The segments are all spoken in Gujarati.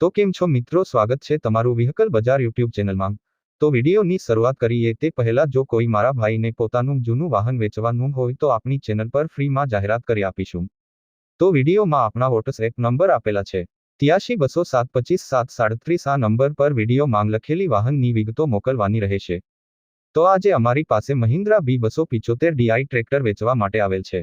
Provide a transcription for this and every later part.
તો કેમ છો મિત્રો? સ્વાગત છે તમારું વ્હીકલ બજાર યુટ્યુબ ચેનલમાં. તો વિડીયોની શરૂઆત કરીએ તે પહેલા જો કોઈ મારા ભાઈને પોતાનું જૂનું વાહન વેચવાનું હોય તો આપણી ચેનલ પર ફ્રીમાં જાહેરાત કરી આપીશું. તો વિડીયોમાં આપણા વોટ્સએપ નંબર આપેલા છે. ત્યાસી બસો સાત પચીસ સાત સાડત્રીસ આ નંબર પર વીડિયો માંગ લખેલી વાહનની વિગતો મોકલવાની રહેશે. તો આજે અમારી પાસે મહિન્દ્રા બી બસો પિચોતેર ડીઆઈ ટ્રેક્ટર વેચવા માટે આવેલ છે.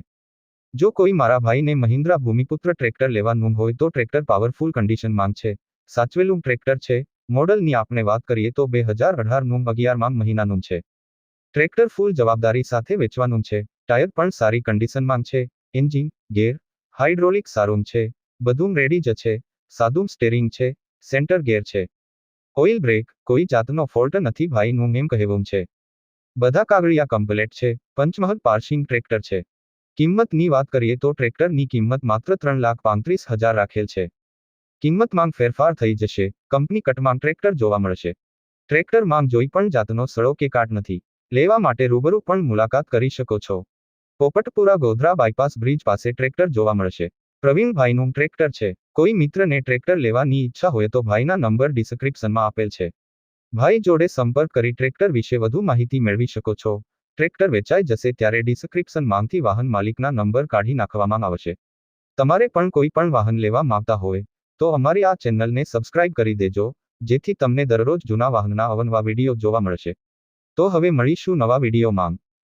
જો કોઈ મારા ભાઈને મહિન્દ્રા ભૂમિપુત્ર ટ્રેક્ટર લેવાનું હોય તો ટ્રેક્ટર પાવરફુલ કન્ડિશન માંગ છે. સાચવેલું ટ્રેક્ટર છે. મોડલની આપણે વાત કરીએ તો બે હજાર અઢારનું અગિયારમાં મહિનાનું છે. ટ્રેક્ટર ફૂલ જવાબદારી સાથે વેચવાનું છે. ટાયર પણ સારી કન્ડિશનમાં છે. એન્જિન, ગેર, હાઇડ્રોલિક સારું છે. બધું રેડી જ છે. સાદું સ્ટેરિંગ છે. સેન્ટર ગેર છે. ઓઇલ બ્રેક, કોઈ જાતનો ફોલ્ટ નથી ભાઈનું એમ કહેવું છે. બધા કાગળિયા કમ્પ્લેટ છે. પંચમહલ પાર્સિંગ ટ્રેક્ટર છે. કિંમતની વાત કરીએ તો ટ્રેક્ટરની કિંમત માત્ર ત્રણ લાખ પાંત્રીસ હજાર રાખેલ છે. કિંમતમાં ફેરફાર થઈ જશે. કંપની કટમાં ટ્રેક્ટર જોવા મળશે. ટ્રેક્ટર માંગ જોઈ પણ જાતનો સડો કે કાટ નથી. લેવા માટે રૂબરૂ પણ મુલાકાત કરી શકો છો. પોપટપુરા ગોધરા બાયપાસ બ્રિજ પાસે ટ્રેક્ટર જોવા મળશે. પ્રવીણભાઈનું ટ્રેક્ટર છે. કોઈ મિત્રને ટ્રેક્ટર લેવાની ઈચ્છા હોય તો ભાઈના નંબર ડિસ્ક્રિપ્શનમાં આપેલ છે. ભાઈ જોડે સંપર્ક કરી ટ્રેક્ટર વિશે વધુ માહિતી મેળવી શકો છો. ટ્રેક્ટર વેચાઈ જશે ત્યારે ડિસ્ક્રિપ્શન માંગથી વાહન માલિકના નંબર કાઢી નાખવામાં આવશે. તમારે પણ કોઈ પણ વાહન લેવા માંગતા હોય તો અમારી આ ચેનલને સબસ્ક્રાઇબ કરી દેજો, જેથી તમને દરરોજ જૂના વાહનના અવનવા વીડિયો જોવા મળશે. તો હવે મળીશું નવા વીડિયો માંગ